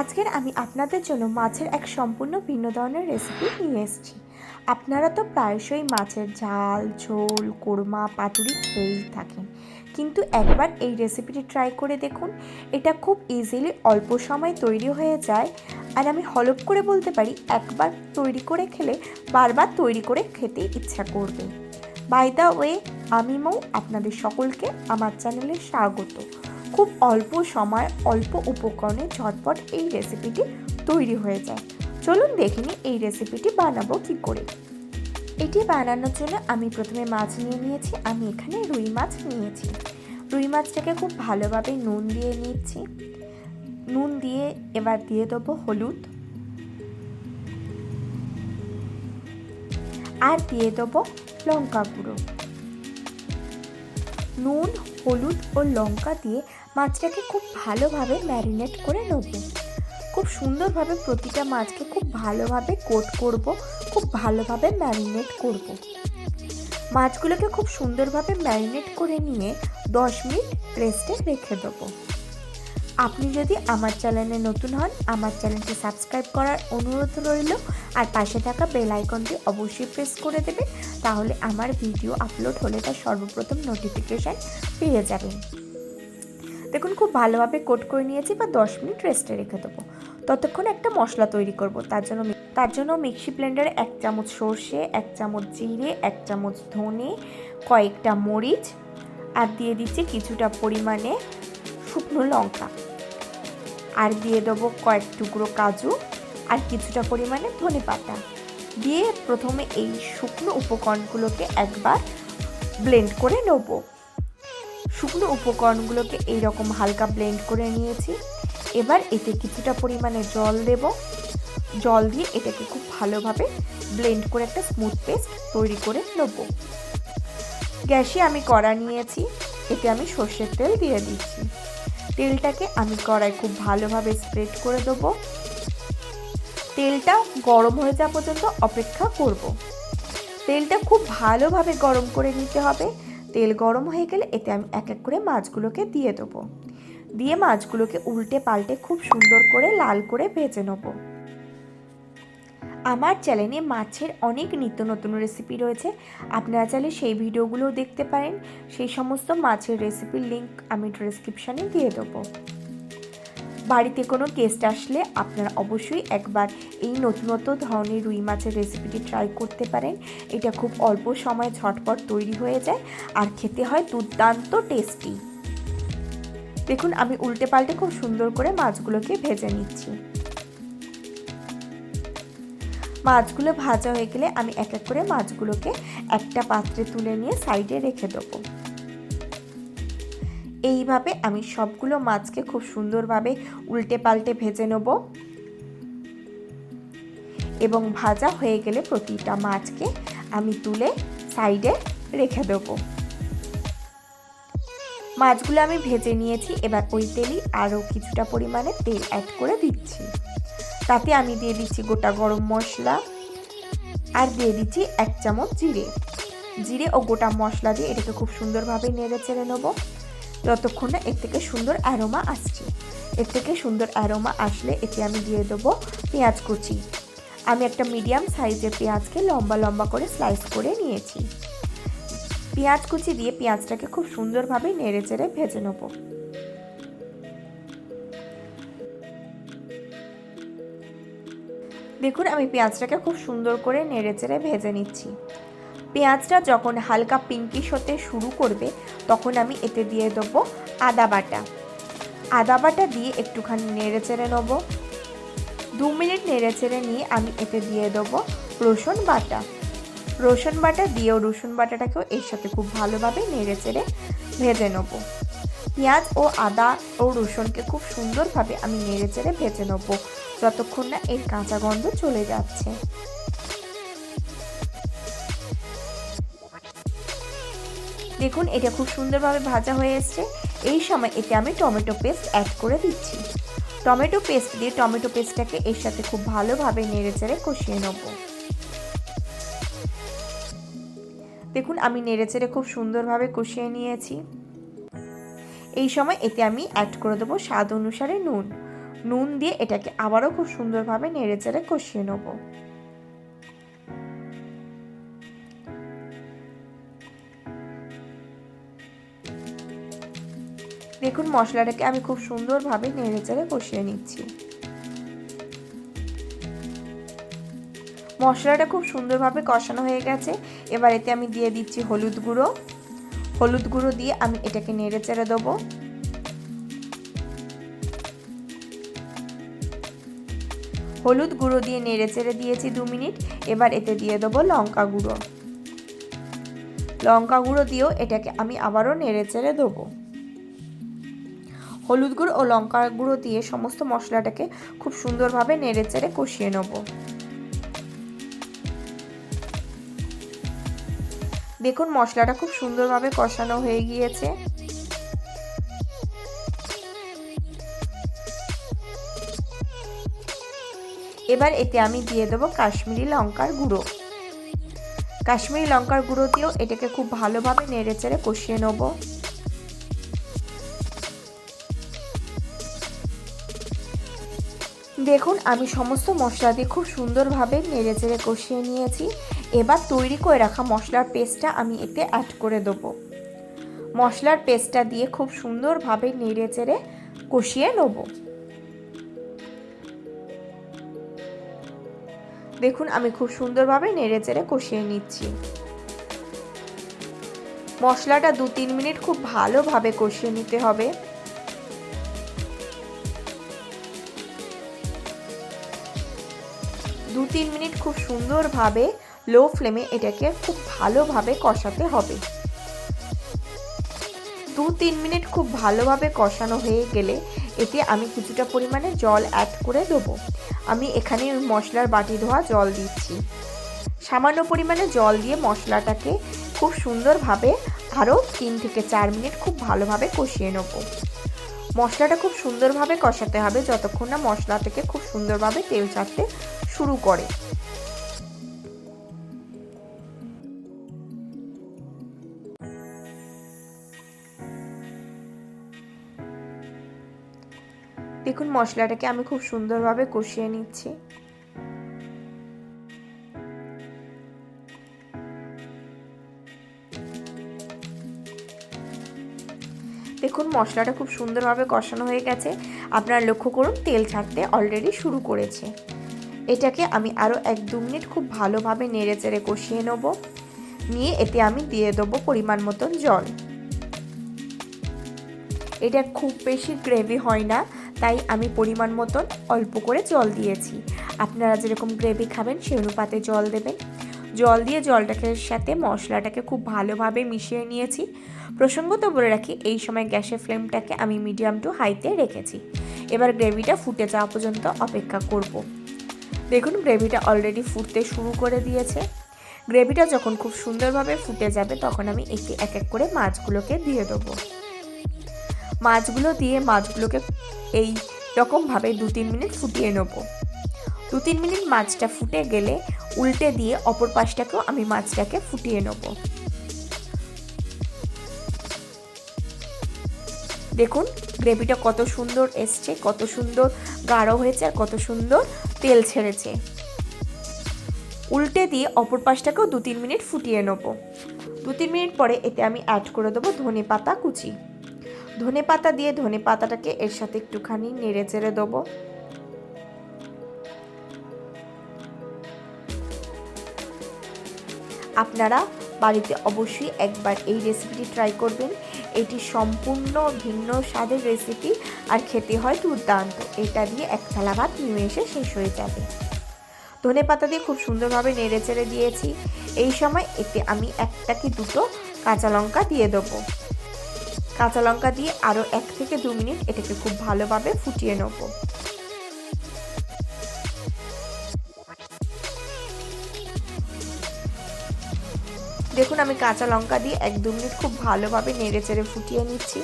আজকের আমি আপনাদের জন্য মাছের এক সম্পূর্ণ ভিন্ন ধরনের রেসিপি নিয়ে এসেছি। আপনারা তো প্রায়শই মাছের ঝাল, ঝোল, কোরমা, পাতুরি খেয়েই থাকেন। কিন্তু একবার এই রেসিপিটি ট্রাই করে দেখুন, এটা খুব ইজিলি অল্প সময় তৈরি হয়ে যায়। আর আমি হলপ করে বলতে পারি, একবার তৈরি করে খেলে বারবার তৈরি করে খেতে ইচ্ছা করবে। বাই দ্য ওয়ে আমি মৌ, আপনাদের সকলকে আমার চ্যানেলে স্বাগত। খুব অল্প সময়, অল্প উপকরণে ঝটপট এই রেসিপিটি তৈরি হয়ে যায়। চলুন দেখিনি এই রেসিপিটি বানাবো কি করে। এটি বানানোর জন্য আমি প্রথমে মাছ নিয়ে নিয়েছি, আমি এখানে রুই মাছ নিয়েছি। রুই মাছটাকে খুব ভালোভাবে নুন দিয়ে নিচ্ছি। নুন দিয়ে এবার দিয়ে দেবো হলুদ। আর দিয়ে দেবো লঙ্কা গুঁড়ো। নুন, হলুদ ও লঙ্কা দিয়ে মাছটাকে খুব ভালোভাবে ম্যারিনেট করে নেব। খুব সুন্দরভাবে প্রতিটা মাছকে খুব ভালোভাবে কোট করব, খুব ভালোভাবে ম্যারিনেট করব। মাছগুলোকে খুব সুন্দরভাবে ম্যারিনেট করে নিয়ে দশ মিনিট রেস্টে রেখে দেবো। আপনি যদি আমার চ্যানেলে নতুন হন, আমার চ্যানেলটি সাবস্ক্রাইব করার অনুরোধ রইল আর পাশে থাকা বেল আইকনটি অবশ্যই প্রেস করে দেবেন, তাহলে আমার ভিডিও আপলোড হলে তার সর্বপ্রথম নোটিফিকেশান পেয়ে যাবেন। দেখুন, খুব ভালোভাবে কোট করে নিয়েছি বা দশ মিনিট রেস্টে রেখে দেবো। ততক্ষণ একটা মশলা তৈরি করব। তার জন্য তার জন্য মিক্সি ব্লেন্ডারে এক চামচ সর্ষে, এক চামচ জিরে, এক চামচ ধনে, কয়েকটা মরিচ আর দিয়ে দিচ্ছি কিছুটা পরিমাণে শুকনো লঙ্কা। আর দিয়ে দেবো কয়েক টুকরো কাজু আর কিছুটা পরিমাণে ধনে পাতা। দিয়ে প্রথমে এই শুকনো উপকরণগুলোকে একবার ব্লেন্ড করে নেব। শুকনো উপকরণগুলোকে এইরকম হালকা ব্লেন্ড করে নিয়েছি। এবার এতে কিছুটা পরিমাণে জল দেব। জল দিয়ে এটাকে খুব ভালোভাবে ব্লেন্ড করে একটা স্মুথ পেস্ট তৈরি করে নেব। গ্যাসে আমি কড়া নিয়েছি, এতে আমি সর্ষের তেল দিয়ে দিচ্ছি। তেলটাকে আমি কড়ায় খুব ভালোভাবে স্প্রেড করে দেবো। তেলটা গরম হয়ে যাওয়া পর্যন্ত অপেক্ষা করব। তেলটা খুব ভালোভাবে গরম করে নিতে হবে। তেল গরম হয়ে গেলে এতে আমি এক এক করে মাছগুলোকে দিয়ে দেবো। দিয়ে মাছগুলোকে উল্টে পাল্টে খুব সুন্দর করে লাল করে ভেজে নেব। আমার চ্যানেলে মাছের অনেক নিত্য নতুন রেসিপি রয়েছে। আপনারা চাইলে সেই ভিডিওগুলোও দেখতে পারেন। সেই সমস্ত মাছের রেসিপির লিঙ্ক আমি ডিসক্রিপশানে দিয়ে দেবো। বাড়িতে কোনো গেস্ট আসলে আপনারা অবশ্যই একবার এই নতুনত্ব ধরনের রুই মাছের রেসিপিটি ট্রাই করতে পারেন। এটা খুব অল্প সময়ে ঝটপট তৈরি হয়ে যায় আর খেতে হয় দুর্দান্ত টেস্টি দেখুন, আমি উল্টে পাল্টে খুব সুন্দর করে মাছগুলোকে ভেজে নিচ্ছি। মাছগুলো ভাজা হয়ে গেলে আমি এক এক করে মাছগুলোকে একটা পাত্রে তুলে নিয়ে সাইডে রেখে দেবো। এইভাবে আমি সবগুলো মাছকে খুব সুন্দরভাবে উল্টে পাল্টে ভেজে নেব। এবং ভাজা হয়ে গেলে প্রতিটা মাছকে আমি তুলে সাইডে রেখে দেবো। মাছগুলো আমি ভেজে নিয়েছি, এবার ওই তেলই আরও কিছুটা পরিমাণে তেল অ্যাড করে দিচ্ছি। তাতে আমি দিয়ে দিচ্ছি গোটা গরম মশলা আর দিয়ে দিচ্ছি এক চামচ জিরে। জিরে ও গোটা মশলা দিয়ে এটাকে খুব সুন্দরভাবে নেড়ে চেড়ে নেব। যতক্ষণ না এর থেকে সুন্দর অ্যারোমা আসছে। এর থেকে সুন্দর অ্যারোমা আসলে এতে আমি দিয়ে দেবো পেঁয়াজ কুচি। আমি একটা মিডিয়াম সাইজের পেঁয়াজকে লম্বা লম্বা করে স্লাইস করে নিয়েছি। পেঁয়াজ কুচি দিয়ে পেঁয়াজটাকে খুব সুন্দরভাবে নেড়ে চেড়ে ভেজে নেব। দেখুন, আমি পেঁয়াজটাকে খুব সুন্দর করে নেড়ে চেড়ে ভেজে নিচ্ছি। পেঁয়াজটা যখন হালকা পিঙ্কিশ হতে শুরু করবে, তখন আমি এতে দিয়ে দেবো আদা বাটা। আদা বাটা দিয়ে একটুখানি নেড়ে চেড়ে নেব। দু মিনিট নেড়ে চেড়ে নিয়ে আমি এতে দিয়ে দেবো রসুন বাটা। রসুন বাটা দিয়েও রসুন বাটাটাকেও এর সাথে খুব ভালোভাবে নেড়ে চেড়ে ভেজে নেব। পেঁয়াজ ও আদা ও রসুনকে খুব সুন্দরভাবে আমি নেড়ে চেড়ে ভেজে নেব, যতক্ষণ না এর কাঁচা গন্ধ চলে যাচ্ছে। দেখুন, এটা খুব সুন্দরভাবে ভাজা হয়ে এসছে। এই সময় এতে আমি টমেটো পেস্ট অ্যাড করে দিচ্ছি। টমেটো পেস্ট দিয়ে টমেটো পেস্টটাকে এর সাথে খুব ভালোভাবে নেড়ে চেড়ে কষিয়ে নেব। দেখুন, আমি নেড়ে চেড়ে খুব সুন্দরভাবে কষিয়ে নিয়েছি। এই সময় এতে আমি অ্যাড করে দেবো স্বাদ অনুসারে নুন। নুন দিয়ে এটাকে আবারও খুব সুন্দরভাবে নেড়ে চেড়ে কষিয়ে নেব। দেখুন মশলাটাকে আমি খুব সুন্দরভাবে নেড়ে চেড়ে কষিয়ে নিচ্ছি। মশলাটা খুব সুন্দরভাবে কষানো হয়ে গেছে। এবার এতে আমি দিয়ে দিচ্ছি হলুদ গুঁড়ো। হলুদ গুঁড়ো দিয়ে আমি এটাকে নেড়ে চেড়ে দেবো। হলুদ গুঁড়ো দিয়ে নেড়ে চেড়ে দিয়েছি দু মিনিট। এবার এতে দিয়ে দেবো লঙ্কা গুঁড়ো। লঙ্কা গুঁড়ো দিয়েও এটাকে আমি আবারও নেড়ে চেড়ে দেবো। হলুদ গুঁড়ো ও লঙ্কা গুঁড়ো দিয়ে সমস্ত মশলাটাকে খুব সুন্দরভাবে নেড়ে চেড়ে কষিয়ে নেব। দেখুন, মশলাটা খুব সুন্দরভাবে কষানো হয়ে গিয়েছে। এবার এতে আমি দিয়ে দেবো কাশ্মীরি লঙ্কার গুঁড়ো। কাশ্মীরি লঙ্কার গুঁড়ো দিয়েও এটাকে খুব ভালোভাবে নেড়ে চেড়ে কষিয়ে নেব। দেখুন, আমি সমস্ত মশলা দিয়ে খুব সুন্দরভাবে নেড়ে চেড়ে কষিয়ে নিয়েছি। এবার তৈরি করে রাখা মশলার পেস্টটা আমি এতে অ্যাড করে দেবো। মশলার পেস্টটা দিয়ে খুব সুন্দরভাবে নেড়ে চেড়ে কষিয়ে নেব। দেখুন, আমি খুব সুন্দরভাবে নেড়ে চেড়ে কষিয়ে নিচ্ছি। মশলাটা দু তিন মিনিট খুব ভালোভাবে কষিয়ে নিতে হবে। তিন মিনিট খুব সুন্দরভাবে লো ফ্লেমে এটাকে খুব ভালোভাবে কষাতে হবে। দু তিন মিনিট খুব ভালোভাবে কষানো হয়ে গেলে এতে আমি কিছুটা পরিমাণে জল অ্যাড করে দেবো। আমি এখানে মশলার বাটি ধোয়া জল দিচ্ছি। সামান্য পরিমাণে জল দিয়ে মশলাটাকে খুব সুন্দরভাবে আরও তিন থেকে চার মিনিট খুব ভালোভাবে কষিয়ে নেব। মশলাটা খুব সুন্দরভাবে কষাতে হবে, যতক্ষণ না মশলা থেকে খুব সুন্দরভাবে তেল ছাড়তে শুরু করে। দেখুন, মশলাটাকে আমি খুব সুন্দরভাবে কষিয়ে নিচ্ছি। দেখুন, মশলাটা খুব সুন্দরভাবে কষানো হয়ে গেছে। আপনারা লক্ষ্য করুন, তেল ছাড়তে অলরেডি শুরু করেছে। এটাকে আমি আরও এক দু মিনিট খুব ভালোভাবে নেড়ে চেড়ে কষিয়ে নেব। নিয়ে এতে আমি দিয়ে দেবো পরিমাণ মতন জল। এটা খুব বেশি গ্রেভি হয় না, তাই আমি পরিমাণ মতন অল্প করে জল দিয়েছি। আপনারা যেরকম গ্রেভি খাবেন, সেই অনুপাতে জল দেবেন। জল দিয়ে জলটাকে সাথে মশলাটাকে খুব ভালোভাবে মিশিয়ে নিয়েছি। প্রসঙ্গত বলে রাখি, এই সময় গ্যাসের ফ্লেমটাকে আমি মিডিয়াম টু হাইতে রেখেছি। এবার গ্রেভিটা ফুটে যাওয়া পর্যন্ত অপেক্ষা করব। দেখুন, গ্রেভিটা অলরেডি ফুটতে শুরু করে দিয়েছে। গ্রেভিটা যখন খুব সুন্দরভাবে ফুটে যাবে, তখন আমি একটি এক এক করে মাছগুলোকে দিয়ে দেবো। মাছগুলো দিয়ে মাছগুলোকে এই রকমভাবে দু তিন মিনিট ফুটিয়ে নেব। দু তিন মিনিট মাছটা ফুটে গেলে উল্টে দিয়ে অপর পাশটাকেও আমি মাছটাকে ফুটিয়ে নেব। দেখুন, গ্রেভিটা কত সুন্দর এসছে, কত সুন্দর গাঢ় হয়েছে আর কত সুন্দর তেল ছেড়েছে। উল্টে দিয়ে অপর পাশটাকেও দু তিন মিনিট ফুটিয়ে নেব। দু তিন মিনিট পরে এতে আমি অ্যাড করে দেবো ধনে পাতা কুচি। ধনে পাতা দিয়ে ধনে পাতাটাকে এর সাথে একটুখানি নেড়ে চেড়ে দেবো। আপনারা বাড়িতে অবশ্যই একবার এই রেসিপিটি ট্রাই করবেন। এটি সম্পূর্ণ ভিন্ন স্বাদের রেসিপি আর খেতে হয় দুর্দান্ত। এটা দিয়ে এক থালা ভাত এসে শেষ হয়ে যাবে। ধনে পাতা দিয়ে খুব সুন্দরভাবে নেড়ে চেড়ে দিয়েছি। এই সময় এতে আমি একটা কি দুটো কাঁচা লঙ্কা দিয়ে দেবো। কাঁচা লঙ্কা দিয়ে আরও এক থেকে দু মিনিট এটাকে খুব ভালোভাবে ফুটিয়ে নেব। দেখুন, আমি কাঁচা লঙ্কা দিয়ে এক দু মিনিট খুব ভালোভাবে নেড়ে চেড়ে ফুটিয়ে নিচ্ছি।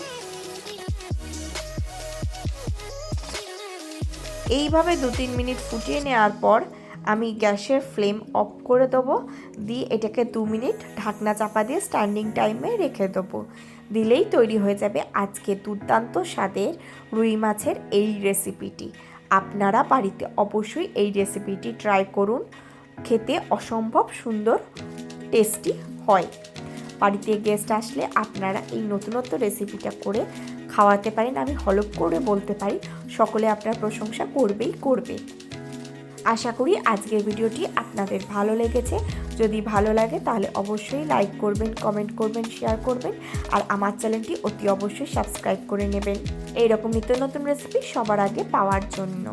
এইভাবে দু তিন মিনিট ফুটিয়ে নেওয়ার পর আমি গ্যাসের ফ্লেম অফ করে দেবো। দিয়ে এটাকে দু মিনিট ঢাকনা চাপা দিয়ে স্ট্যান্ডিং টাইমে রেখে দেবো। দিলেই তৈরি হয়ে যাবে আজকে দুর্দান্ত স্বাদের রুই মাছের এই রেসিপিটি। আপনারা বাড়িতে অবশ্যই এই রেসিপিটি ট্রাই করুন। খেতে অসম্ভব সুন্দর। টেস্টি হয়। বাড়িতে গেস্ট আসলে আপনারা এই নতুনত্ব রেসিপিটা করে খাওয়াতে পারেন। আমি হলপ করে বলতে পারি, সকলে আপনার প্রশংসা করবেই করবে। আশা করি আজকের ভিডিওটি আপনাদের ভালো লেগেছে। যদি ভালো লাগে তাহলে অবশ্যই লাইক করবেন কমেন্ট করবেন শেয়ার করবেন আর আমার চ্যানেলটি অতি অবশ্যই সাবস্ক্রাইব করে নেবেন। এইরকম নিত্য নতুন রেসিপি সবার আগে পাওয়ার জন্য।